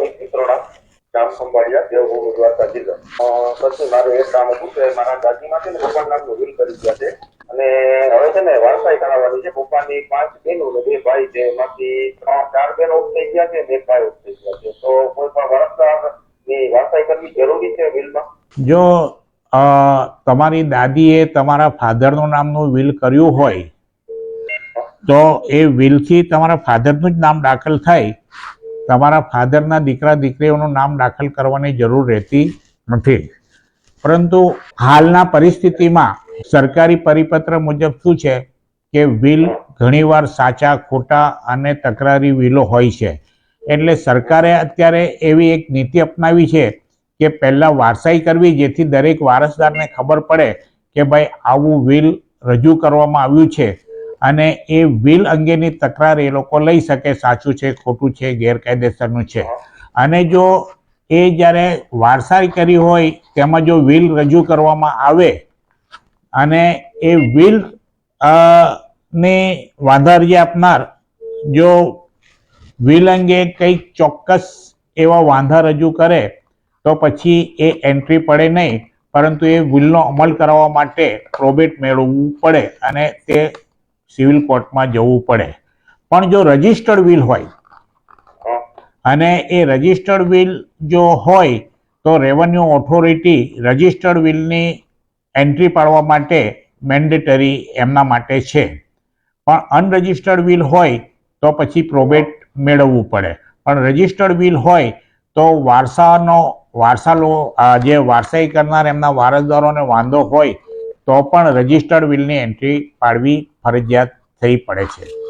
અમિત મિત્રોના ગામ સંભાળ્યા દેવભૂમિ દ્વારકા જિલ્લો. પછી મારું એક કામ હતું કે મારા દાદીમાં છે ને પપ્પા કરી ગયા છે. અને હવે છે ને વારસાઈ કરાવવાની છે. પપ્પાની પાંચ બહેનો ને બે ભાઈ છે. એમાંથી ચાર બહેનો થઈ ગયા છે, બે ભાઈ થઈ ગયા છે. તો કોઈ પણ વારસદારની વારસાઈ કરવી જરૂરી છે વિલમાં જો તમારી દાદીએ તમારા ફાધરનું નામનું વિલ કર્યું હોય, તો એ વિલથી તમારા ફાધરનું જ નામ દાખલ થાય. તમારા ફાધરના દીકરા, દીકરીઓનું નામ દાખલ કરવાની જરૂર રહેતી નથી. પરંતુ હાલના પરિસ્થિતિમાં સરકારી પરિપત્ર મુજબ શું છે કે વિલ ઘણીવાર સાચા, ખોટા અને તકરારી વિલો હોય છે. એટલે સરકારે અત્યારે એવી એક નીતિ અપનાવી છે કે પહેલાં વારસાઈ કરવી, જેથી દરેક વારસદારને ખબર પડે કે ભાઈ આવું વિલ રજૂ કરવામાં આવ્યું છે. અને એ વિલ અંગેની તકરાર એ લોકો લઈ શકે સાચું છે ખોટું છે ગેરકાયદેસરનું છે. અને જો એ જ્યારે વારસાઈ કરી હોય તેમાં જો વિલ રજૂ કરવામાં આવે અને એ વિલ ને વાંધારજી આપનાર જો વિલ અંગે કંઈક ચોક્કસ એવા વાંધા રજૂ કરે તો પછી એ એન્ટ્રી પડે નહીં. પરંતુ એ વિલનો અમલ કરાવવા માટે પ્રોબેટ મેળવવું પડે અને તે સિવિલ કોર્ટમાં જવું પડે. પણ જો રજિસ્ટર્ડ વિલ હોય અને એ રજિસ્ટર્ડ વિલ જો હોય તો રેવન્યુ ઓથોરિટી રજિસ્ટર્ડ વિલની એન્ટ્રી પાડવા માટે મેન્ડેટરી એમના માટે છે. પણ અનરજિસ્ટર્ડ વિલ હોય તો પછી પ્રોબેટ મેળવવું પડે. પણ રજિસ્ટર્ડ વિલ હોય તો વારસાનો વારસા લો આ જે વારસાઈ કરનાર એમના વારસદારોને વાંધો હોય તો પણ રજિસ્ટર્ડ વિલની એન્ટ્રી પાડવી ફરજિયાત થઈ પડે છે.